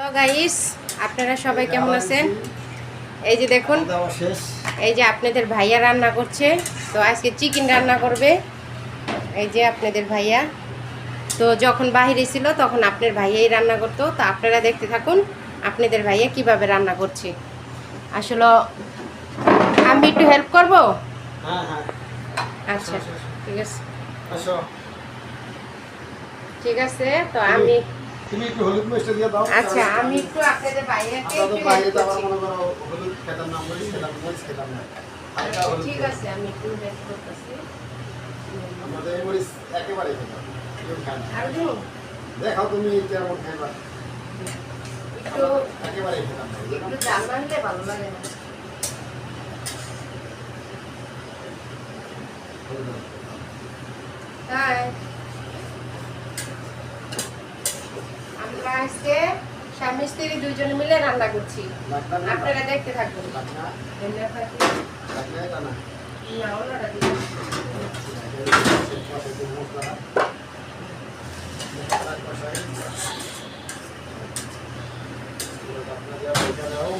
তো গাইস আপনারা সবাই কেমন আছেন? এই যে দেখুন এই যে আপনাদের ভাইয়া রান্না করছে। তো আজকে চিকেন রান্না করবে। এই যে আপনাদের ভাইয়া। তো যখন বাহিরে ছিল তখন আপনার ভাইয়াই রান্না করতো। তো আপনারা দেখতে থাকুন আপনাদের ভাইয়া কীভাবে রান্না করছে। আসলে আমি একটু হেল্প করব? হ্যাঁ হ্যাঁ। আচ্ছা ঠিক আছে ঠিক আছে। তো আমি তুমি একটু হলুদ মিষ্টি দিয়ে দাও। আচ্ছা আমি একটু আপনাদের ভাইয়াকে একটু বাইরে করছি। মনে করো হলুদ খেতাম না মরিচ খেতাম না ঠিক আছে আমি একটু হেল্প করতেছি। আমাদের এই মরিচ একেবারে খেতাম আর দেখাও তুমি কেমন খাইবা। একটু একেবারে খেতাম না একটু জাল মারলে ভালো লাগে না। তাই? আমরা আজকে স্বামী স্ত্রী দুইজনে মিলে রান্না করছি। আপনারা দেখতে থাকুন। না? ওনারা দিন। মশলাটা। মশলা কষাই। এগুলো আপনারা দেওয়া হয়ে গেলেও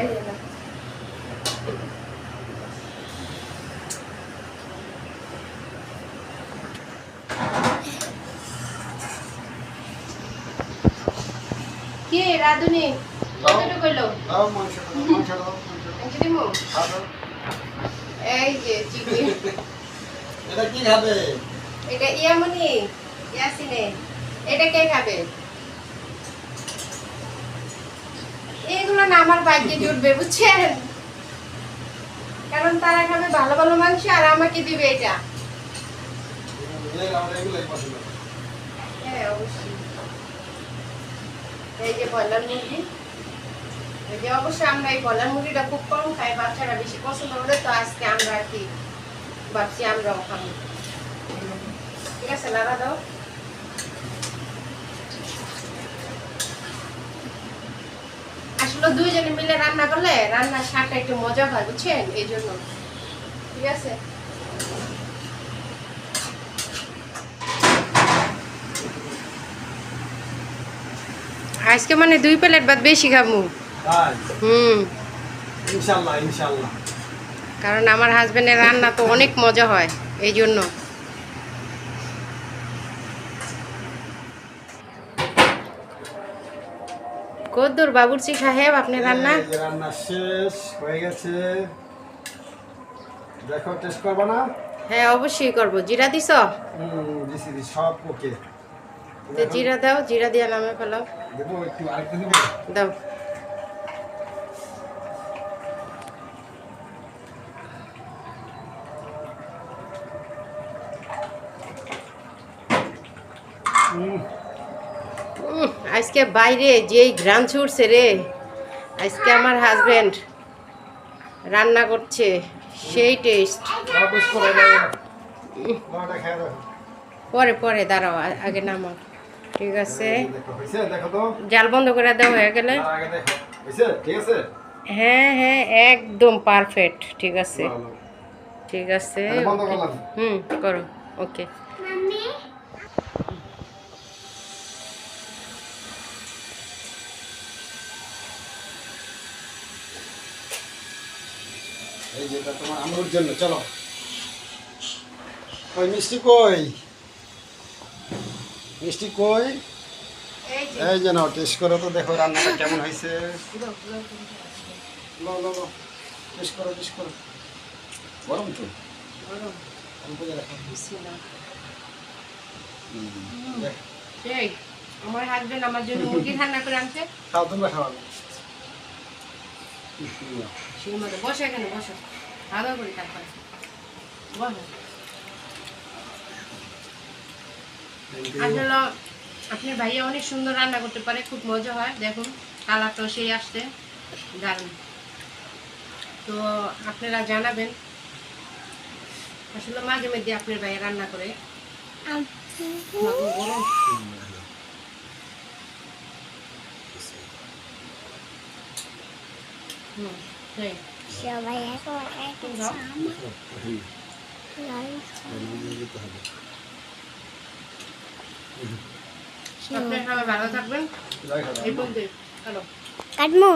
এই যে না। কি? রাধুনি কতটুকু কইলো দাও মাংসটা দাও, মাংসটা দাও, মাংসটা দাও। এই যে দিমু। খাও দাও। এই যে চিকেন এটা কি খাবে? এটা ইয়ামনি ইয়াসিনে। এটা কে খাবে? এগুলো না আমার ভাগ্যে জুটবে বুঝছেন? কারণ তারা খাবে ভালো ভালো মাংস আর আমাকে দিবে এটা। হ্যাঁ অবশ্যই। এই যে ব্রয়লার মুরগি, এই যে অবশ্যই আমরা এই ব্রয়লার মুরগিটা খুব কম খাই, বাচ্চারা বেশি পছন্দ করে, তো আজকে আমরা আর কি ভাবছি আমরাও খাব। ঠিক আছে, লাড়া দাও। আসলে দুইজনে মিলে রান্না করলে রান্নার স্বাদটা একটু মজা হয়, বুঝছেন? এই জন্য। ঠিক আছে? আজকে মানে দুই প্লেট ভাত বেশি খাব। হুম। ইনশাল্লাহ ইনশাল্লাহ। কারণ আমার হাজবেন্ডের রান্না তো অনেক মজা হয় এই জন্য। কদ্দুর বাবুর্চি সাহেব আপনি রান্না? রান্না শেষ হয়ে গেছে। দেখো টেস্ট করবা না? হ্যাঁ অবশ্যই করব। জিরা দিছ? হুম দিছি সব ওকে। তো জিরা দাও জিরা দিয়া নামে ফেলাও দাও। আজকে বাইরে যেই ঘ্রাণ ছুটছে রে আজকে আমার হাজবেন্ড রান্না করছে সেই টেস্ট পরে পরে দাঁড়াও আগে নামাও। ঠিক আছে। জাল বন্ধ করে দেওয়া হয়ে গেলে। হ্যাঁ হ্যাঁ একদম পারফেক্ট ঠিক আছে। ঠিক আছে। হুম করো ওকে। এই যেটা তোমার আমুর জন্য চলো। কই মিষ্টি কই? মিষ্টি কই? এই যে। নাও টেস্ট করো তো দেখো রান্নাটা কেমন হয়েছে। লো লো লো টেস্ট করো টেস্ট করো। গরম তো। আমার হাজবেন্ড আমার জন্য মুরগি রান্না করে আনছে। খাও তোমরা খাওয়া সেই মতো বসো এখানে বসো। খাওয়া দাওয়া করি তারপরে। বসো। আসলে আপনার ভাইয়া অনেক সুন্দর রান্না করতে পারে খুব মজা হয়। দেখুন কালারটাও সেই আসছে দারুণ। তো আপনারা জানাবেন আসলে মাঝে মধ্যে আপনার ভাইয়া রান্না করে। হুম। সবাই এখন একটা তুমি দাও। সামা লাল দিতে হবে আপনারা ভালো থাকবেন। এই পর্যন্ত হ্যালো। কাটমো।